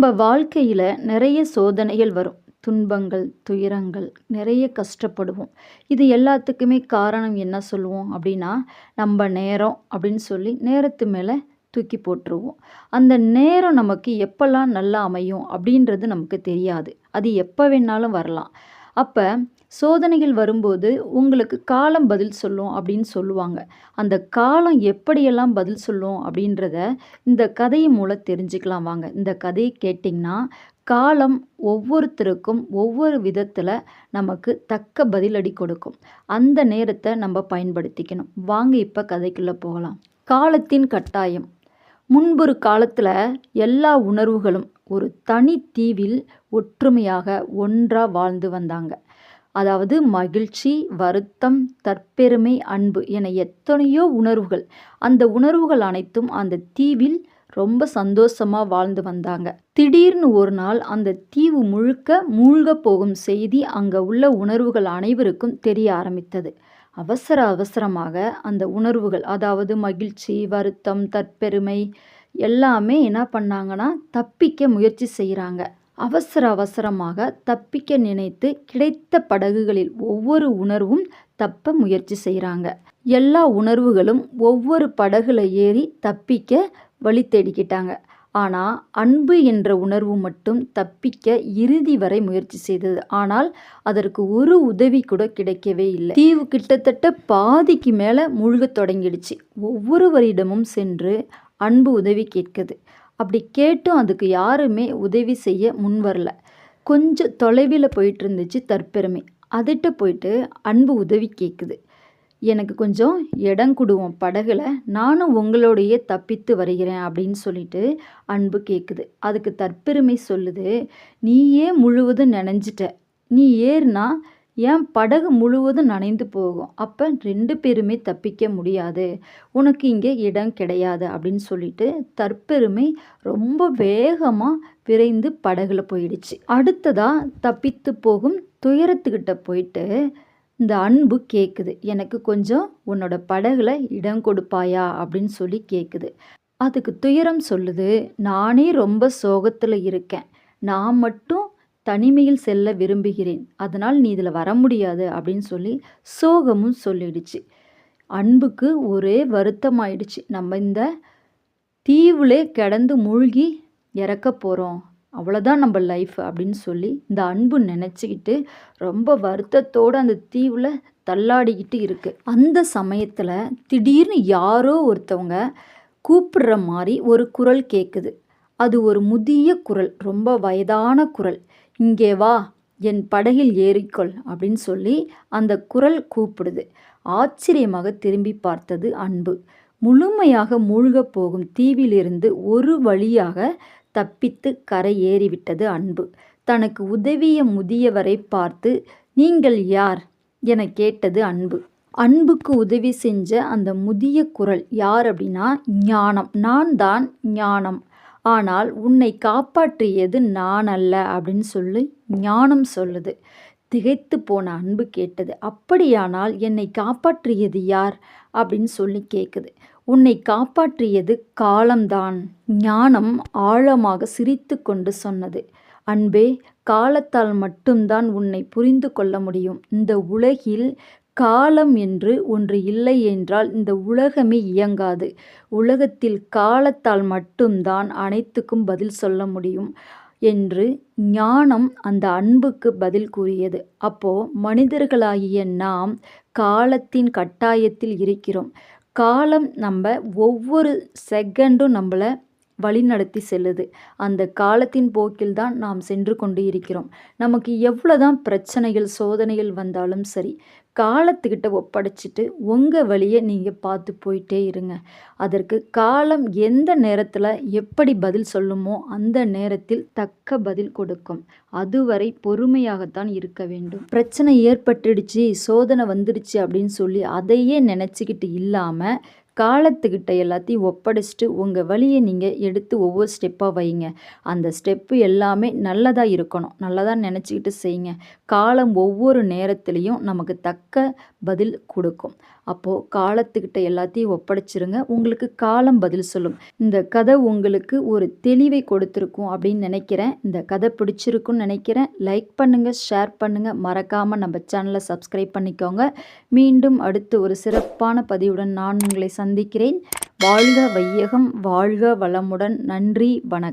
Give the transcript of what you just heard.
நம்ம வாழ்க்கையில் நிறைய சோதனைகள் வரும். துன்பங்கள் துயரங்கள் நிறைய கஷ்டப்படுவோம். இது எல்லாத்துக்குமே காரணம் என்ன சொல்லுவோம் அப்படின்னா நம்ம நேரம் அப்படின்னு சொல்லி நேரத்து மேலே தூக்கி போட்டுருவோம். அந்த நேரம் நமக்கு எப்போல்லாம் நல்லா அமையும் அப்படின்றது நமக்கு தெரியாது. அது எப்போ வேணாலும் வரலாம். அப்போ சோதனைகள் வரும்போது உங்களுக்கு காலம் பதில் சொல்லும் அப்படின்னு சொல்லுவாங்க. அந்த காலம் எப்படியெல்லாம் பதில் சொல்லும் அப்படின்றத இந்த கதையின் மூலம் தெரிஞ்சுக்கலாம் வாங்க. இந்த கதையை கேட்டிங்கன்னா காலம் ஒவ்வொருத்தருக்கும் ஒவ்வொரு விதத்தில் நமக்கு தக்க பதிலடி கொடுக்கும். அந்த நேரத்தை நம்ம பயன்படுத்திக்கணும். வாங்க இப்போ கதைக்குள்ளே போகலாம். காலத்தின் கட்டாயம். முன்பொரு காலத்தில் எல்லா உணர்வுகளும் ஒரு தனி தீவில் ஒற்றுமையாக ஒன்றாக வாழ்ந்து வந்தாங்க. அதாவது மகிழ்ச்சி வருத்தம் தற்பெருமை அன்பு என எத்தனையோ உணர்வுகள். அந்த உணர்வுகள் அனைத்தும் அந்த தீவில் ரொம்ப சந்தோஷமாக வாழ்ந்து வந்தாங்க. திடீர்னு ஒரு நாள் அந்த தீவு முழுக்க மூழ்க போகும் செய்தி அங்கே உள்ள உணர்வுகள் அனைவருக்கும் தெரிய ஆரம்பித்தது. அவசர அவசரமாக அந்த உணர்வுகள் அதாவது மகிழ்ச்சி வருத்தம் தற்பெருமை எல்லாமே என்ன பண்ணாங்கன்னா தப்பிக்க முயற்சி செய்கிறாங்க அவசர அவசரமாக தப்பிக்க நினைத்து கிடைத்த படகுகளில் ஒவ்வொரு உணர்வும் தப்ப முயற்சி செய்கிறாங்க எல்லா உணர்வுகளும் ஒவ்வொரு படகுல ஏறி தப்பிக்க வழி தேடிக்கிட்டாங்க. ஆனால் அன்பு என்ற உணர்வு மட்டும் தப்பிக்க இறுதி வரை முயற்சி செய்தது. ஆனால் அதற்கு ஒரு உதவி கூட கிடைக்கவே இல்லை. தீவு கிட்டத்தட்ட பாதிக்கு மேலே முழுகத் தொடங்கிடுச்சு. ஒவ்வொருவரிடமும் சென்று அன்பு உதவி கேட்குது. அப்படி கேட்டும் அதுக்கு யாருமே உதவி செய்ய முன் வரல. கொஞ்சம் தொலைவில் போயிட்டு இருந்துச்சு தற்பெருமை. அதிட்ட போயிட்டு அன்பு உதவி கேட்குது எனக்கு கொஞ்சம் இடம் கொடுவோம் படகுல. நானும் உங்களோடையே தப்பித்து வருகிறேன் அப்படின்னு சொல்லிட்டு அன்பு கேட்குது அதுக்கு தற்பெருமை சொல்லுது. நீயே முழுவதும் நினைஞ்சிட்ட. நீ ஏறுனா என் படகு முழுவதும் நனைந்து போகும். அப்போ ரெண்டு பேருமே தப்பிக்க முடியாது. உனக்கு இங்கே இடம் கிடையாது அப்படின்னு சொல்லிட்டு தற்பெருமை ரொம்ப வேகமாக விரைந்து படகுல போயிடுச்சு. அடுத்ததாக தப்பித்து போகும் துயரத்துக்கிட்ட போயிட்டு இந்த அன்பு கேட்குது எனக்கு கொஞ்சம் உன்னோட படகுல இடம் கொடுப்பாயா அப்படின்னு சொல்லி கேட்குது அதுக்கு துயரம் சொல்லுது. நானே ரொம்ப சோகத்தில் இருக்கேன். நான் மட்டும் தனிமையில் செல்ல விரும்புகிறேன். அதனால் நீ இதில் வர முடியாது அப்படின்னு சொல்லி சோகமும் சொல்லிடுச்சு. அன்புக்கு ஒரே வருத்தமாயிடுச்சு. நம்ம இந்த தீவுலே கிடந்து மூழ்கி இறக்க போகிறோம் அவ்வளோதான் நம்ம லைஃப் அப்படின்னு சொல்லி இந்த அன்பு நினச்சிக்கிட்டு ரொம்ப வருத்தத்தோடு அந்த தீவில் தள்ளாடிக்கிட்டு இருக்குது அந்த சமயத்தில் திடீர்னு யாரோ ஒருத்தவங்க கூப்பிடுற மாதிரி ஒரு குரல் கேட்குது அது ஒரு முதிய குரல் ரொம்ப வயதான குரல். இங்கே வா என் படகில் ஏறிக்கொள் அப்படின்னு சொல்லி அந்த குரல் கூப்பிடுது. ஆச்சரியமாக திரும்பி பார்த்தது அன்பு. முழுமையாக மூழ்கப் போகும் தீவிலிருந்து ஒரு வழியாக தப்பித்து கரை ஏறிவிட்டது அன்பு. தனக்கு உதவிய முதியவரை பார்த்து நீங்கள் யார்? என கேட்டது அன்பு. அன்புக்கு உதவி செஞ்ச அந்த முதிய குரல் யார் அப்படின்னா ஞானம். நான் தான் ஞானம். ஆனால் உன்னை காப்பாற்றியது நான் அல்ல அப்படின்னு சொல்லி ஞானம் சொல்லுது. திகைத்து போன அன்பு கேட்டது. அப்படியானால் என்னை காப்பாற்றியது யார் அப்படின்னு சொல்லி கேட்குது உன்னை காப்பாற்றியது காலம்தான். ஞானம் ஆழமாக சிரித்து கொண்டு சொன்னது. அன்பே காலத்தால் மட்டும்தான் உன்னை புரிந்து கொள்ள முடியும். இந்த உலகில் காலம் என்று ஒன்று இல்லை என்றால் இந்த உலகமே இயங்காது. உலகத்தில் காலத்தால் மட்டும்தான் அனைத்துக்கும் பதில் சொல்ல முடியும் என்று ஞானம் அந்த அன்புக்கு பதில் கூறியது. அப்போ மனிதர்களாகிய நாம் காலத்தின் கட்டாயத்தில் இருக்கிறோம். காலம் நம்ம ஒவ்வொரு செகண்டும் நம்மளை வழிநடத்தி செல்லுது. அந்த காலத்தின் போக்கில் தான் நாம் சென்று கொண்டு இருக்கிறோம். நமக்கு எவ்வளோ தான் பிரச்சனைகள் சோதனைகள் வந்தாலும் சரி காலத்துக்கிட்ட ஒப்படைச்சிட்டு உங்கள் வழியை நீங்கள் பார்த்து போயிட்டே இருங்க. அதற்கு காலம் எந்த நேரத்தில் எப்படி பதில் சொல்லுமோ அந்த நேரத்தில் தக்க பதில் கொடுக்கும். அதுவரை பொறுமையாகத்தான் இருக்க வேண்டும். பிரச்சனை ஏற்பட்டுடுச்சு சோதனை வந்துடுச்சு அப்படின்னு சொல்லி அதையே நினச்சிக்கிட்டு இல்லாமல் காலத்துக்கிட்ட எல்லாத்தையும் ஒப்படைச்சிட்டு உங்கள் வழியை நீங்கள் எடுத்து ஒவ்வொரு ஸ்டெப்பாக வைங்க. அந்த ஸ்டெப்பு எல்லாமே நல்லதாக இருக்கணும். நல்லதாக நினச்சிக்கிட்டு செய்யுங்க காலம் ஒவ்வொரு நேரத்துலேயும் நமக்கு தக்க பதில் கொடுக்கும். அப்போது காலத்துக்கிட்ட எல்லாத்தையும் ஒப்படைச்சிருங்க. உங்களுக்கு காலம் பதில் சொல்லும். இந்த கதை உங்களுக்கு ஒரு தெளிவை கொடுத்துருக்கும் அப்படின்னு நினைக்கிறேன். இந்த கதை பிடிச்சிருக்குன்னு நினைக்கிறேன். லைக் பண்ணுங்கள் ஷேர் பண்ணுங்கள் மறக்காமல் நம்ம சேனலை சப்ஸ்கிரைப் பண்ணிக்கோங்க. மீண்டும் அடுத்து ஒரு சிறப்பான பதிவுடன் நான் உங்களை சந்திக்கிறேன். வாழ்க வையகம் வாழ்க வளமுடன். நன்றி வணக்கம்.